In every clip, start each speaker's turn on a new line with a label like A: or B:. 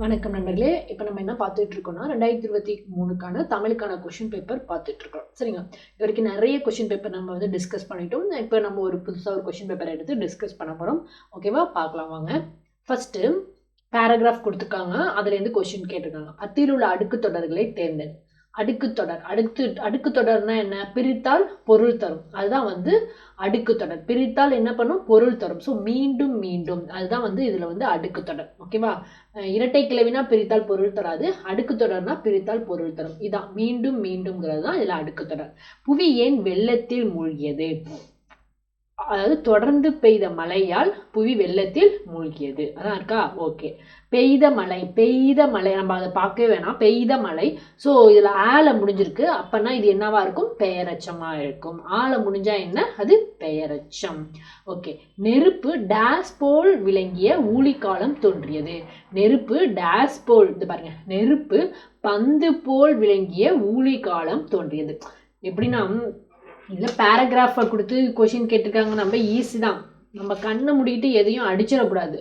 A: வணக்கம் நண்பர்களே. இப்போ நம்ம என்ன பார்த்துட்டு இருக்கோம்னா ரெண்டாயிரத்தி இருபத்தி மூணுக்கான தமிழுக்கான கொஷின் பேப்பர் பார்த்துட்டு இருக்கோம் சரிங்களா இது வரைக்கும் நிறைய கொஷின் பேப்பர் நம்ம வந்து டிஸ்கஸ் பண்ணிட்டோம். இப்போ நம்ம ஒரு புதுசாக ஒரு கொஷின் பேப்பர் எடுத்து டிஸ்கஸ் பண்ண போகிறோம் ஓகேவா பார்க்கலாம் வாங்க. ஃபஸ்ட்டு பேராகிராஃப் கொடுத்துருக்காங்க. அதுலேருந்து கொஷின் கேட்டிருக்காங்க. அத்தியில் உள்ள அடுக்கு தொடர்களை தேர்ந்தெடு. அடுக்கு தொடர். அடுக்கு அடுக்கு தொடர்னா என்ன? பிரித்தால் பொருள் தரும். அதுதான் வந்து அடுக்கு தொடர். பிரித்தால் என்ன பண்ணும்? பொருள் தரும். ஸோ மீண்டும் மீண்டும். அதுதான் வந்து இதில் வந்து அடுக்கு தொடர். ஓகேவா இரட்டை கிளவினா பிரித்தால் பொருள் தராது. அடுக்கு தொடர்னா பிரித்தால் பொருள் தரும். இதான். மீண்டும் மீண்டும்ங்கிறது தான் இதில் அடுக்கு தொடர். புவி ஏன் வெள்ளத்தில் மூழ்கியது? அதாவது தொடர்ந்து பெய்த மழையால் புவி வெள்ளத்தில் மூழ்கியது. அதான் இருக்கா? ஓகே பெய்த மழை பெய்த மழை நம்ம அதை பார்க்கவே வேணாம். பெய்த மழை. ஸோ இதில் ஆல முடிஞ்சிருக்கு. அப்போனா இது என்னவா இருக்கும்? பெயரச்சமாக இருக்கும். ஆல முடிஞ்சால் என்ன? அது பெயரச்சம். ஓகே நெருப்பு டேஸ் போல் விளங்கிய ஊழிக்காலம் தோன்றியது. நெருப்பு டேஸ் போல் இது பாருங்க. நெருப்பு பந்து போல் விளங்கிய ஊழிக்காலம் தோன்றியது. எப்படின்னா இதில் பேராகிராஃபை கொடுத்து கொஷின் கேட்டிருக்காங்க. நம்ம ஈஸி தான். நம்ம கண்ணை முடிக்கிட்டு எதையும் அடிச்சிடக்கூடாது.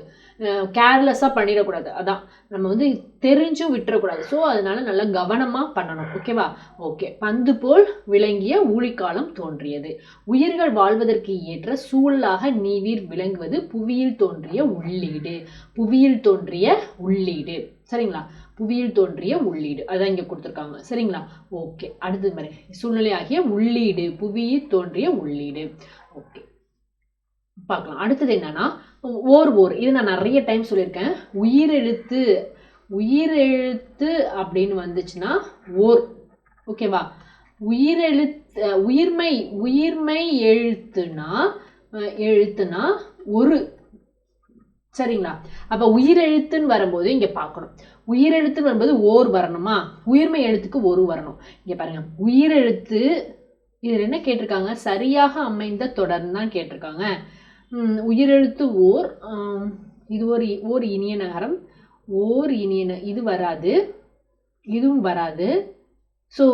A: கேர்லெஸ்ஸாக பண்ணிடக்கூடாது. அதான். நம்ம வந்து தெரிஞ்சும் விட்டுறக்கூடாது. ஸோ அதனால நல்லா கவனமாக பண்ணணும். ஓகேவா ஓகே பந்து போல் விளங்கிய ஊழிக்காலம் தோன்றியது. உயிர்கள் வாழ்வதற்கு ஏற்ற சூழலாக நீவீர் விளங்குவது புவியில் தோன்றிய உள்ளீடு. புவியில் தோன்றிய உள்ளீடு. சரிங்களா? புவியில் தோன்றிய உள்ளீடு. அதான் இங்கே கொடுத்துருக்காங்க. சரிங்களா? ஓகே அடுத்தது மாதிரி சூழ்நிலையாகிய உள்ளீடு. புவியில் தோன்றிய உள்ளீடு. ஓகே பார்க்கலாம். அடுத்தது என்னன்னா ஓர் ஓர். இது நான் நிறைய டைம் சொல்லியிருக்கேன். உயிரெழுத்து. உயிரெழுத்து அப்படின்னு வந்துச்சுன்னா ஓர். ஓகேவா உயிரெழுத்து உயிர்மை உயிர்மை எழுத்துனா எழுத்துனா ஒரு. சரிங்களா? அப்போ உயிரெழுத்துன்னு வரும்போது இங்கே பார்க்கணும். உயிரெழுத்துன்னு வரும்போது ஓர் வரணுமா? உயிர்மை எழுத்துக்கு ஒரு வரணும். இங்கே பாருங்க. உயிரெழுத்து இதில் என்ன கேட்டிருக்காங்க? சரியாக அமைந்த தொடர்ந்து தான் கேட்டிருக்காங்க. உயிரெழுத்து ஓர் இது ஒரு ஓர் இனிய நகரம் ஓர் இனிய இது வராது இதுவும் வராது. ஸோ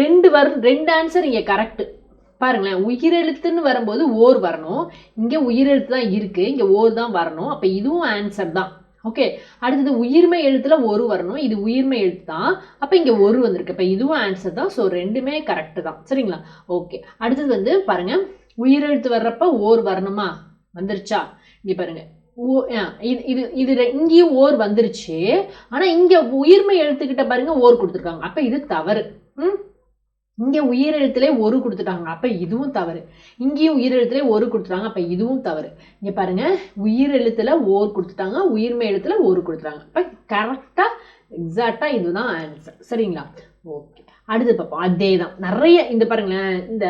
A: ரெண்டு வர ரெண்டு ஆன்சர் இங்கே கரெக்டு பாருங்களேன். உயிரெழுத்துன்னு வரும்போது ஓர் வரணும். இங்கே உயிரெழுத்து தான் இருக்குது இங்கே ஓர் தான் வரணும். அப்போ இதுவும் ஆன்சர் தான். ஓகே அடுத்தது உயிர்மை எழுத்துல ஒரு வரணும். இது உயிர்மை எழுத்து தான். அப்போ இங்கே ஒரு வந்திருக்கு. இப்போ இதுவும் ஆன்சர் தான். ஸோ ரெண்டுமே கரெக்டு தான். சரிங்களா? ஓகே அடுத்தது வந்து பாருங்க. உயிரெழுத்து வர்றப்ப ஓர் வரணுமா? வந்துருச்சா? இங்கே பாருங்க. ஓ ஆ, இது இது இது ரெ- இங்கேயும் ஓர் வந்துருச்சு. ஆனால் இங்கே உயிர்மை எழுத்துக்கிட்ட பாருங்க ஓர் கொடுத்துருக்காங்க. அப்போ இது தவறு. ம்? இங்கே உயிரெழுத்துலே ஒரு கொடுத்துட்டாங்க. அப்போ இதுவும் தவறு. இங்கேயும் உயிரெழுத்துலே ஒரு கொடுத்துட்டாங்க. அப்போ இதுவும் தவறு. இங்கே பாருங்கள் உயிரெழுத்தில் ஓர் கொடுத்துட்டாங்க உயிர்மை எழுத்தில் ஒரு கொடுத்துட்டாங்க. அப்போ கரெக்டாக எக்ஸாக்டாக இதுதான் ஆன்சர் சரிங்களா? ஓகே அடுத்து பார்ப்போம். அதே தான் நிறைய இந்த பாருங்களேன் இந்த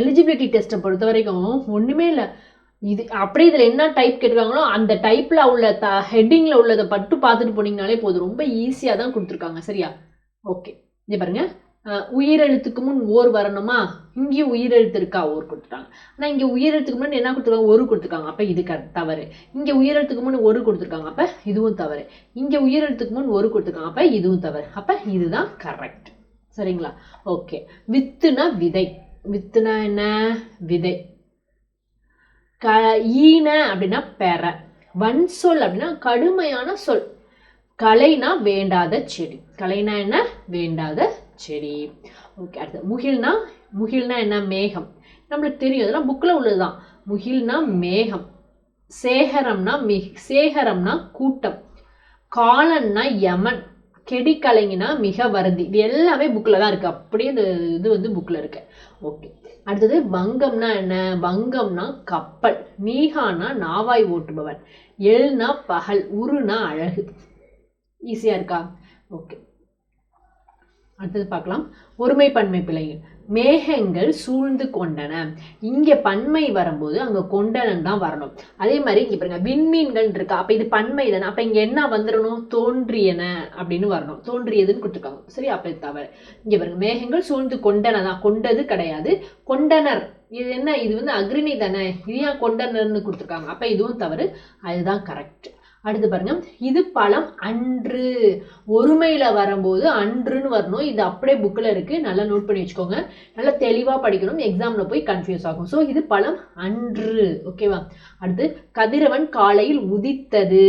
A: எலிஜிபிலிட்டி டெஸ்ட்டை பொறுத்த வரைக்கும் ஒன்றுமே இல்லை. இது அப்படியே இதில் என்ன டைப் கேட்டிருக்காங்களோ அந்த டைப்பில் உள்ள த ஹெட்டிங்கில் உள்ளதை பட்டு பார்த்துட்டு போனீங்கனாலே போதும். ரொம்ப ஈஸியாக தான் கொடுத்துருக்காங்க. சரியா? ஓகே இங்கே பாருங்கள் உயிரெழுத்துக்கு முன் ஓர் வரணுமா? இங்கேயும் உயிரெழுத்து இருக்கா ஓர் கொடுத்துட்டாங்க. ஆனால் இங்கே உயிரெழுத்துக்கு முன்னாடி என்ன கொடுத்துருக்காங்க? ஒரு கொடுத்துருக்காங்க. அப்போ இது க தவறு. இங்கே உயிரெழுத்துக்கு முன் ஒரு கொடுத்துருக்காங்க. அப்போ இதுவும் தவறு. இங்கே உயிரெழுத்துக்கு முன் ஒரு கொடுத்துருக்காங்க. அப்போ இதுவும் தவறு. அப்போ இதுதான் கரெக்ட் சரிங்களா? ஓகே வித்துனா விதை. வித்துனா என்ன? விதை. க ஈன அப்படின்னா பெற. வன் சொல் அப்படின்னா கடுமையான சொல். கலைனா வேண்டாத செடி. கலைனா என்ன? வேண்டாத செடி. ஓகே அடுத்து முகில்னா முகில்னா என்ன? மேகம். நம்மளுக்கு தெரியும் அதெல்லாம் புக்கில் உள்ளதுதான். முகில்னா மேகம். சேகரம்னா மிக சேகரம்னா கூட்டம். காலன்னா யமன். கெடி கலைஞனா மிக வருந்தி இது எல்லாமே புக்கில் தான் இருக்குது அப்படியே இந்த இது வந்து புக்கில் இருக்கு. ஓகே அடுத்தது வங்கம்னா என்ன? வங்கம்னா கப்பல். நீகானா நாவாய் ஓட்டுபவன். எல்னா பகல். உருனா அழகு. ஈஸியாக இருக்கா? ஓகே அடுத்தது பார்க்கலாம். ஒருமை பன்மை பிழைகள். மேகங்கள் சூழ்ந்து கொண்டன. இங்கே பன்மை வரும்போது அங்கே கொண்டனன் தான் வரணும். அதே மாதிரி இங்கே பாருங்க விண்மீன்கள் இருக்கா? அப்போ இது பன்மை தானே. அப்போ இங்கே என்ன வந்துடணும் தோன்றியன அப்படின்னு வரணும். தோன்றியதுன்னு கொடுத்துருக்காங்க. சரி அப்போ இது தவறு. இங்கே பாருங்க மேகங்கள் சூழ்ந்து கொண்டன தான். கொண்டது கிடையாது. கொண்டனர். இது என்ன? இது வந்து அக்ரிணை தானே. இது ஏன் கொண்டனர்னு கொடுத்துருக்காங்க. அப்போ இதுவும் தவறு. அதுதான் கரெக்ட் அடுத்து பாருங்க. இது பழம் அன்று. ஒருமையில வரும்போது அன்றுன்னு வரணும். இது அப்படியே புக்கில் இருக்கு. நல்லா நோட் பண்ணி வச்சுக்கோங்க. நல்லா தெளிவாக படிக்கணும். எக்ஸாமில் போய் கன்ஃபியூஸ் ஆகும். ஸோ இது பழம் அன்று. ஓகேவா அடுத்து கதிரவன் காலையில் உதித்தது.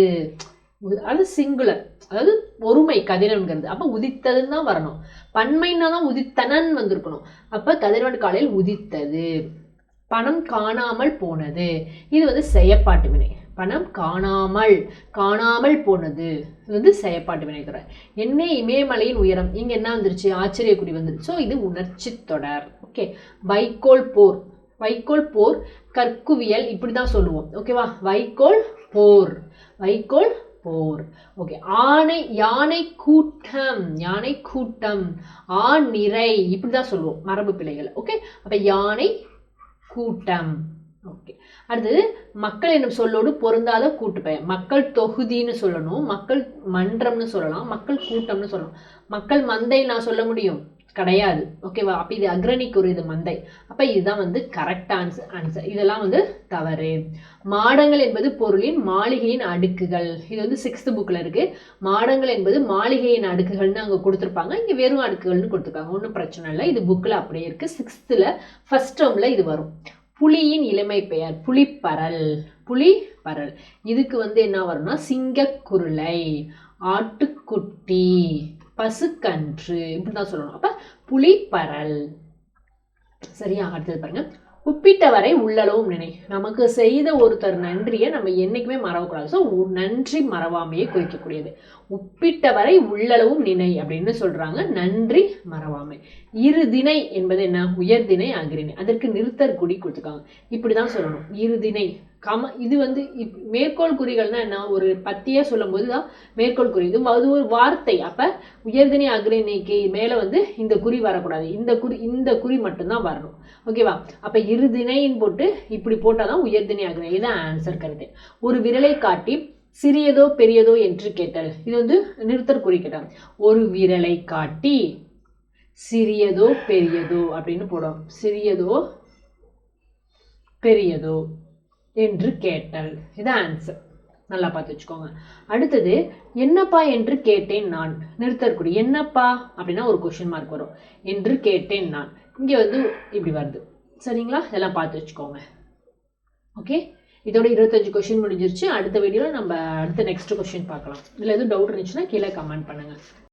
A: அது சிங்குலர் அதாவது ஒருமை கதிரவன்கிறது. அப்போ உதித்ததுன்னு தான் வரணும். பன்மைன்னா தான் உதித்தனன் வந்திருக்கணும். அப்போ கதிரவன் காலையில் உதித்தது. பணம் காணாமல் போனது. இது வந்து செயப்பாட்டு வினை. பணம் காணாமல் காணாமல் போனது. இது வந்து செயப்பாட்டு வினைத்தொடர் தொடர் என்ன இமயமலையின் உயரம் இங்க என்ன வந்துருச்சு? ஆச்சரியக்குடி வந்துருச்சு. ஸோ இது உணர்ச்சி தொடர். ஓகே வைக்கோல் போர். வைக்கோல் போர் கற்குவியல் இப்படி தான் சொல்லுவோம் ஓகேவா வைக்கோல் போர். வைக்கோல் போர். ஓகே ஆனை யானை கூட்டம். யானை கூட்டம். ஆண் நிறை. இப்படி தான் சொல்லுவோம். மரபு பிழைகள் ஓகே அப்போ யானை கூட்டம். ஓகே. அடுத்தது மக்கள் என்னும் சொல்லோடு பொருந்தாத கூட்டுப்பெயர். மக்கள் தொகுதின்னு சொல்லணும் மக்கள் மன்றம்னு சொல்லலாம் மக்கள் கூட்டம்னு சொல்லலாம். மக்கள் மந்தை நான் சொல்ல முடியும்? கிடையாது. ஓகேவா அப்போ இது அக்ரணிக்கு ஒரு இது மந்தை. அப்போ இதுதான் வந்து கரெக்ட் ஆன்சர் ஆன்சர் இதெல்லாம் வந்து தவறு. மாடங்கள் என்பது பொருளின் மாளிகையின் அடுக்குகள். இது வந்து சிக்ஸ்த் புக்கில் இருக்குது மாடங்கள் என்பது மாளிகையின் அடுக்குகள்னு அங்கே கொடுத்துருப்பாங்க. இங்கே வெறும் அடுக்குகள்னு கொடுத்துருக்காங்க. ஒன்றும் பிரச்சனை இல்லை. இது புக்கில் அப்படியே இருக்குது சிக்ஸ்த்தில் ஃபஸ்ட் டேர்மில் இது வரும். புலியின் இளமை பெயர் புலிப்பரல் புலிப்பரல். இதுக்கு வந்து என்ன வரும்னா சிங்கக்குருளை ஆட்டுக்குட்டி பசுக்கன்று இப்படி தான் சொல்லணும். அப்போ புலிப்பரல். சரியா அடுத்தது பாருங்க. ஒப்பிட்டவரை உள்ளளவும் நினை. நமக்கு செய்த ஒருத்தர் நன்றியை நம்ம என்றைக்குமே மறவக்கூடாது ஸோ நன்றி மறவாமையை குறிக்கக்கூடியது. ஒப்பிட்டவரை உள்ளளவும் நினை அப்படின்னு சொல்கிறாங்க நன்றி மறவாமை. இருதினை என்பது என்ன? உயர்தினை அகிரிணை அதற்கு நிறுத்தர் குடி கொடுத்துருக்காங்க. இப்படிதான் சொல்லணும். இருதிணை. கம இது வந்து இப்- மேற்கோள் குறிகள்னா என்ன? ஒரு பத்தியே சொல்லும்போது தான் மேற்கோள் குறி இது அது ஒரு வார்த்தை. அப்போ உயர்திணை அகிரிணைக்கு மேலே வந்து இந்த குறி வரக்கூடாது. இந்த குறி இந்த குறி மட்டும்தான் வரணும். ஓகேவா அப்போ இருதிணைன்னு போட்டு இப்படி போட்டாதான் உயர்தனி அகிரிணை தான் ஆன்சர் கருத்து. ஒரு விரலை காட்டி சிறியதோ பெரியதோ என்று கேட்டல். இது வந்து நிறுத்தற் குறி கேட்டால் ஒரு விரலை காட்டி சிறியதோ பெரியதோ அப்படின்னு போடும். சிறியதோ பெரியதோ. என்று கேட்டல். இது ஆன்சர் நல்லா பார்த்து வச்சுக்கோங்க. அடுத்தது என்னப்பா என்று கேட்டேன் நான். நிறுத்தற்குடி என்னப்பா? அப்படின்னா ஒரு கொஷின் மார்க் வரும். என்று கேட்டேன் நான். இங்கே வந்து இப்படி வருது. சரிங்களா? இதெல்லாம் பார்த்து வச்சுக்கோங்க. ஓகே இதோட இருபத்தஞ்சு கொஷின் முடிஞ்சிருச்சு. அடுத்த வீடியோவில் நம்ம அடுத்த நெக்ஸ்ட் கொஷின் பார்க்கலாம். இதில் எதுவும் டவுட் இருந்துச்சுன்னா கீழே கமெண்ட் பண்ணுங்கள்